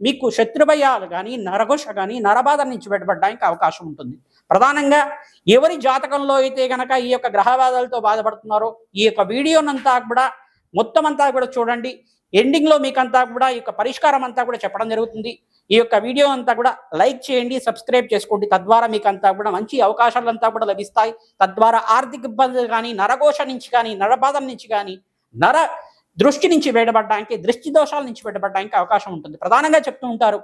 మీకు శత్రుభయాలు కానీ నరఘోష కానీ నరబాధ నుంచి బయటపడడానికి అవకాశం ఉంటుంది. ప్రధానంగా ఎవరి జాతకంలో అయితే గనక ఈ యొక్క గ్రహబాధలతో బాధపడుతున్నారో ఈ యొక్క వీడియోనంతా కూడా మొత్తం అంతా కూడా చూడండి. ఎండింగ్లో మీకంతా కూడా ఈ యొక్క పరిష్కారం అంతా కూడా చెప్పడం జరుగుతుంది. ఈ యొక్క వీడియో అంతా కూడా లైక్ చేయండి సబ్స్క్రైబ్ చేసుకోండి. తద్వారా మీకు అంతా కూడా మంచి అవకాశాలు అంతా కూడా లభిస్తాయి. తద్వారా ఆర్థిక ఇబ్బందులు కానీ నరఘోష నుంచి కానీ నరబాధల నుంచి కానీ నర దృష్టి నుంచి బయటపడడానికి దృష్టి దోషాల నుంచి బయటపడడానికి అవకాశం ఉంటుంది. ప్రధానంగా చెప్తూ ఉంటారు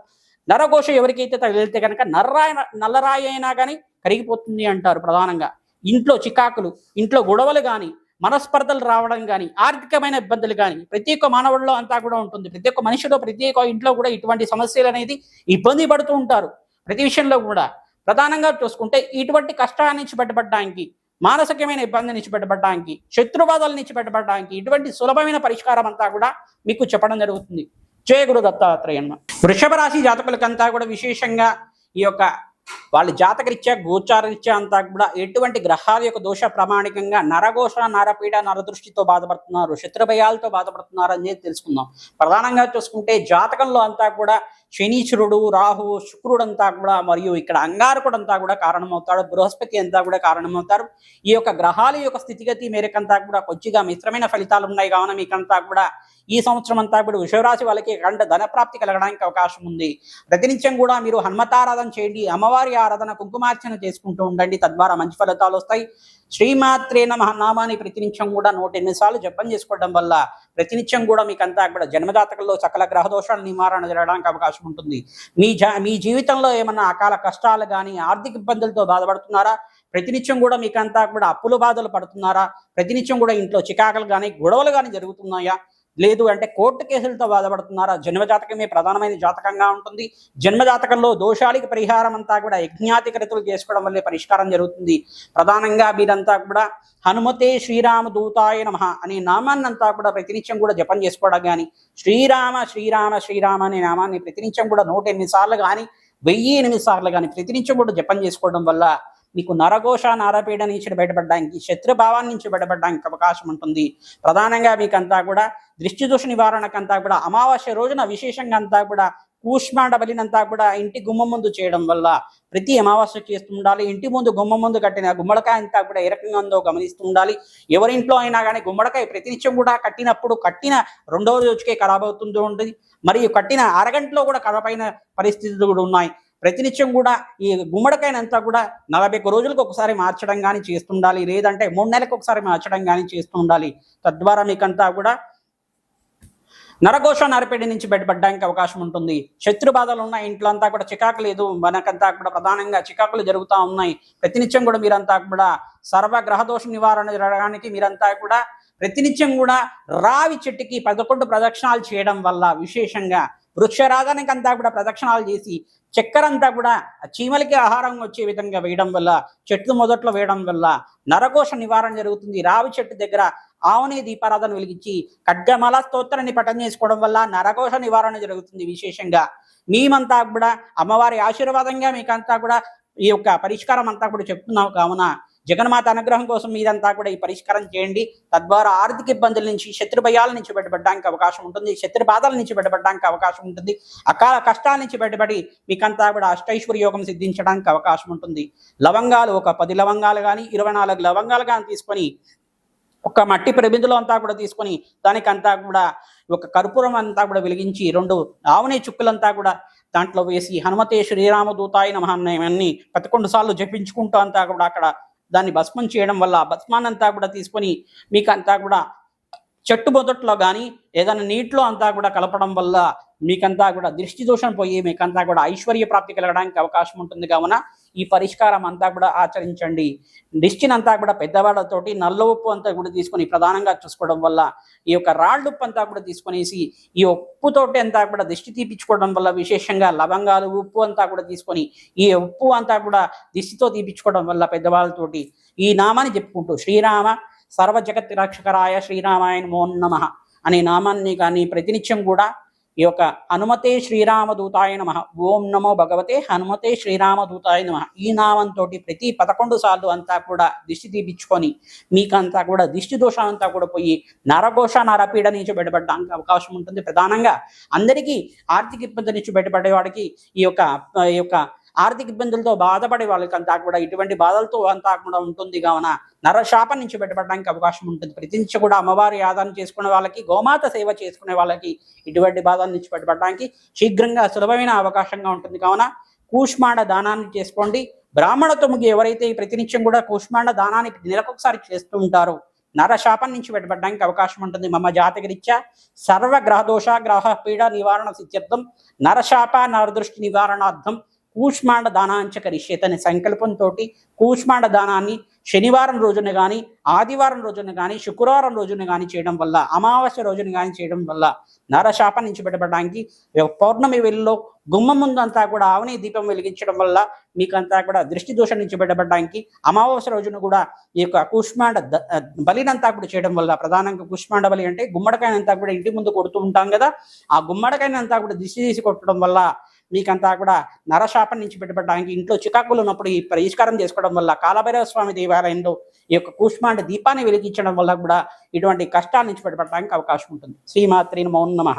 నరఘోష ఎవరికైతే తగిలితే కనుక నర్రాయ నల్లరాయి అయినా కానీ కరిగిపోతుంది అంటారు ప్రధానంగా. ఇంట్లో చికాకులు ఇంట్లో గొడవలు కానీ మనస్పర్ధలు రావడం కానీ ఆర్థికమైన ఇబ్బందులు కానీ ప్రతి ఒక్క మానవుల్లో అంతా కూడా ఉంటుంది. ప్రతి ఒక్క మనిషిలో ప్రతి ఒక్క ఇంట్లో కూడా ఇటువంటి సమస్యలు అనేది ఇబ్బంది పడుతూ ఉంటారు. ప్రతి విషయంలో కూడా ప్రధానంగా చూసుకుంటే ఇటువంటి కష్టాల నుంచి బయటపడడానికి మానసికమైన ఇబ్బంది నుంచి బయటపడడానికి శత్రుబాధల ఇటువంటి సులభమైన పరిష్కారం అంతా కూడా మీకు చెప్పడం జరుగుతుంది. జయ గురు దత్తాత్రేయన్మ వృషభ రాశి జాతకులకంతా కూడా విశేషంగా ఈ యొక్క వాళ్ళ జాతకరీత్యా గోచారరీత్యా అంతా కూడా ఎటువంటి గ్రహాల యొక్క దోష ప్రామాణికంగా నరఘోష నరపీడ నరదృష్టితో బాధపడుతున్నారు శత్రుభయాలతో బాధపడుతున్నారు అనేది తెలుసుకుందాం. ప్రధానంగా చూసుకుంటే జాతకంలో అంతా కూడా శనీశ్వరుడు రాహు శుక్రుడు అంతా కూడా మరియు ఇక్కడ అంగారకుడు అంతా కూడా కారణమవుతాడు బృహస్పతి అంతా కూడా కారణమవుతారు. ఈ యొక్క గ్రహాల యొక్క స్థితిగతి మేరకంతా కూడా కొద్దిగా మిశ్రమైన ఫలితాలు ఉన్నాయి. కావున మీకంతా కూడా ఈ సంవత్సరం అంతా కూడా వృషభరాశి వాళ్ళకి గంట ధన ప్రాప్తి కలగడానికి అవకాశం ఉంది. ప్రతినిత్యం కూడా మీరు హనుమతారాధన చేయండి అమ్మవారి ఆరాధన కుంకుమార్చన చేసుకుంటూ ఉండండి. తద్వారా మంచి ఫలితాలు వస్తాయి. శ్రీమాత్రే నమ నామాన్ని ప్రతినిత్యం కూడా నూట ఎనిమిది సార్లు జపం చేసుకోవడం వల్ల ప్రతినిత్యం కూడా మీకు అంతా కూడా జన్మజాతకంలో సకల గ్రహదోషాలు నివారణ జరగడానికి అవకాశం ఉంటుంది. మీ జా మీ జీవితంలో ఏమన్నా అకాల కష్టాలు కానీ ఆర్థిక ఇబ్బందులతో బాధపడుతున్నారా? ప్రతినిత్యం కూడా మీకంతా కూడా అప్పుల బాధలు పడుతున్నారా? ప్రతినిత్యం కూడా ఇంట్లో చికాకులు కానీ గొడవలు కానీ జరుగుతున్నాయా? లేదు అంటే కోర్టు కేసులతో బాధపడుతున్నారా? జన్మ జాతకమే ప్రధానమైన జాతకంగా ఉంటుంది. జన్మ జాతకంలో దోషాలకి పరిహారం అంతా కూడా యజ్ఞాతికృతులు చేసుకోవడం వల్లే పరిష్కారం జరుగుతుంది. ప్రధానంగా మీరంతా కూడా హనుమతే శ్రీరామ దూతాయ నమ అనే నామాన్ని అంతా కూడా ప్రతినిత్యం కూడా జపం చేసుకోవడం కానీ శ్రీరామ శ్రీరామ శ్రీరామ అనే నామాన్ని ప్రతినిత్యం కూడా నూట ఎనిమిది సార్లు కానీ వెయ్యి ఎనిమిది సార్లు కానీ ప్రతినిత్యం కూడా జపం చేసుకోవడం వల్ల మీకు నరఘోష నరపీడ నుంచి బయటపడడానికి శత్రుభావాన్ని నుంచి బయటపడడానికి అవకాశం ఉంటుంది. ప్రధానంగా మీకంతా కూడా దృష్టి దోష నివారణకంతా కూడా అమావాస్య రోజున విశేషంగా అంతా కూడా కూష్మాండ బలినంతా కూడా ఇంటి గుమ్మ ముందు చేయడం వల్ల ప్రతి అమావాస్య చేస్తూ ఉండాలి. ఇంటి ముందు గుమ్మ ముందు కట్టిన గుమ్మడికాయ అంతా కూడా ఏ రకంగా ఉందో గమనిస్తూ ఉండాలి. ఎవరింట్లో అయినా కానీ గుమ్మడికాయ ప్రతినిత్యం కూడా కట్టినప్పుడు కట్టిన రెండవ రోజుకే ఖరాబ్ అవుతుందో ఉంటుంది. మరియు కట్టిన అరగంటలో కూడా ఖరాబైన పరిస్థితులు కూడా ఉన్నాయి. ప్రతినిత్యం కూడా ఈ గుమ్మడికాయనంతా కూడా నలభై ఒక్క రోజులకు ఒకసారి మార్చడం కానీ చేస్తుండాలి. లేదంటే మూడు నెలలకు ఒకసారి మార్చడం కానీ చేస్తూ ఉండాలి తద్వారా మీకంతా కూడా నరఘోష నరపేడి నుంచి బయటపడడానికి అవకాశం ఉంటుంది. శత్రు బాధలు ఉన్న ఇంట్లో అంతా కూడా చికాకు లేదు. మనకంతా కూడా ప్రధానంగా చికాకులు జరుగుతూ ఉన్నాయి. ప్రతినిత్యం కూడా మీరంతా కూడా సర్వ గ్రహదోష నివారణ జరగడానికి మీరంతా కూడా ప్రతినిత్యం కూడా రావి చెట్టుకి పదకొండు ప్రదక్షిణాలు చేయడం వల్ల విశేషంగా వృక్షరాగానికి అంతా కూడా ప్రదక్షిణాలు చేసి చక్కెర అంతా కూడా చీమలకి ఆహారం వచ్చే విధంగా వేయడం వల్ల చెట్లు మొదట్లో వేయడం వల్ల నరకోశ నివారణ జరుగుతుంది. రావి చెట్టు దగ్గర ఆవుని దీపారాధన వెలిగించి ఖడ్గమల స్తోత్రాన్ని పఠనం చేసుకోవడం వల్ల నరకోశ నివారణ జరుగుతుంది విశేషంగా. మేమంతా కూడా అమ్మవారి ఆశీర్వాదంగా మీకంతా కూడా ఈ యొక్క పరిష్కారం అంతా కూడా చెప్తున్నాం కావున జగన్మాత అనుగ్రహం కోసం మీరంతా కూడా ఈ పరిష్కారం చేయండి. తద్వారా ఆర్థిక ఇబ్బందుల నుంచి శత్రు భయాల నుంచి బయటపడడానికి అవకాశం ఉంటుంది. శత్రు బాధల నుంచి బయటపడడానికి అవకాశం ఉంటుంది. అకాల కష్టాల నుంచి బయటపడి మీకంతా కూడా అష్టైశ్వర్య యోగం సిద్ధించడానికి అవకాశం ఉంటుంది. లవంగాలు ఒక పది లవంగాలు కానీ ఇరవై నాలుగు లవంగాలు కానీ తీసుకొని ఒక మట్టి ప్రబిందులో అంతా కూడా తీసుకొని దానికంతా కూడా ఒక కర్పూరం అంతా కూడా వెలిగించి రెండు ఆవునే చుక్కలంతా కూడా దాంట్లో వేసి హనుమతే శ్రీరామ దూతాయి నమహాన్ని పదకొండు సార్లు జపించుకుంటూ అంతా కూడా అక్కడ దాన్ని భస్మం చేయడం వల్ల భస్మానంతా కూడా తీసుకొని మీకు అంతా కూడా చెట్టు మొదట్లో కానీ ఏదైనా నీటిలో అంతా కూడా కలపడం వల్ల మీకంతా కూడా దృష్టి దోషం పోయి మీకంతా కూడా ఐశ్వర్య ప్రాప్తి కలగడానికి అవకాశం ఉంటుంది. కావున ఈ పరిష్కారం అంతా కూడా ఆచరించండి. దిష్టిని అంతా కూడా పెద్దవాళ్ళతోటి నల్ల ఉప్పు అంతా కూడా తీసుకొని ప్రధానంగా చూసుకోవడం వల్ల ఈ యొక్క రాళ్ళు ఉప్పు అంతా కూడా తీసుకునేసి ఈ ఉప్పుతోటి అంతా కూడా దిష్టి తీపించుకోవడం వల్ల విశేషంగా లవంగాలు ఉప్పు అంతా కూడా తీసుకొని ఈ ఉప్పు అంతా కూడా దిష్టితో తీపించుకోవడం వల్ల పెద్దవాళ్ళతోటి ఈ నామాన్ని చెప్పుకుంటూ శ్రీరామ సర్వ జగత్ రక్షకరాయ శ్రీరామాయణ నమో నమ అనే నామాన్ని కానీ ప్రతినిత్యం కూడా ఈ యొక్క హనుమతే శ్రీరామదూతాయ నమ. ఓం నమో భగవతే హనుమతే శ్రీరామదూతాయ నమ. ఈ నామంతో ప్రతి పదకొండు సార్లు అంతా కూడా దిష్టి తీపించుకొని మీకంతా కూడా దిష్టి దోషం అంతా కూడా పోయి నరఘోష నరపీడ నుంచి బయటపడడానికి అవకాశం ఉంటుంది ప్రధానంగా. అందరికీ ఆర్థిక ఇబ్బంది నుంచి బయటపడేవాడికి ఈ యొక్క ఈ యొక్క ఆర్థిక ఇబ్బందులతో బాధపడే వాళ్ళకంతా కూడా ఇటువంటి బాధలతో అంతా కూడా ఉంటుంది. కావున నరశాపం నుంచి బయటపడడానికి అవకాశం ఉంటుంది. ప్రతి కూడా అమ్మవారి ఆదాయం చేసుకునే వాళ్ళకి గోమాత సేవ చేసుకునే వాళ్ళకి ఇటువంటి బాధల నుంచి బయటపడడానికి శీఘ్రంగా సులభమైన అవకాశంగా ఉంటుంది. కావున కూష్మాండ దానాన్ని చేసుకోండి. బ్రాహ్మణ తొమ్మిది ఎవరైతే ఈ ప్రతినిత్యం కూడా కూష్మాండ దానాన్ని నెలకొకసారి చేస్తూ ఉంటారో నరశాపం నుంచి బయటపడడానికి అవకాశం ఉంటుంది. మమ జాతకరీత్యా సర్వ గ్రహదోష గ్రహ పీడ నివారణ సిద్ధ్యర్థం నరశాప నరదృష్టి నివారణార్థం కూష్మాండ దానాంచ కరిష్యత్ అనే సంకల్పంతో కూష్మాండ దానాన్ని శనివారం రోజున కానీ ఆదివారం రోజున కానీ శుక్రవారం రోజున కానీ చేయడం వల్ల అమావాస్య రోజున కానీ చేయడం వల్ల నరశాపం నుంచి బయటపడడానికి పౌర్ణమి వెలుగులో గుమ్మం ముందు అంతా కూడా ఆవని దీపం వెలిగించడం వల్ల మీకంతా కూడా దృష్టి దోషం నుంచి బయటపడడానికి అమావాస్య రోజున కూడా ఈ యొక్క కుష్మాండ బలినంతా కూడా చేయడం వల్ల ప్రధానంగా కుష్మాండ బలి అంటే గుమ్మడికాయనంతా కూడా ఇంటి ముందు కొడుతూ ఉంటాం కదా ఆ గుమ్మడికాయనంతా కూడా దిష్టి తీసి కొట్టడం వల్ల మీకంతా కూడా నరశాపం నుంచి పెట్టబడడానికి ఇంట్లో చికాకులు ఉన్నప్పుడు ఈ పరిష్కారం చేసుకోవడం వల్ల కాలభైరవ స్వామి దేవాలయంలో ఈ యొక్క కూష్మాండ దీపాన్ని వెలిగించడం వల్ల కూడా ఇటువంటి కష్టాల నుంచి పెట్టబడడానికి అవకాశం ఉంటుంది. శ్రీమాత్రి నమో నమ.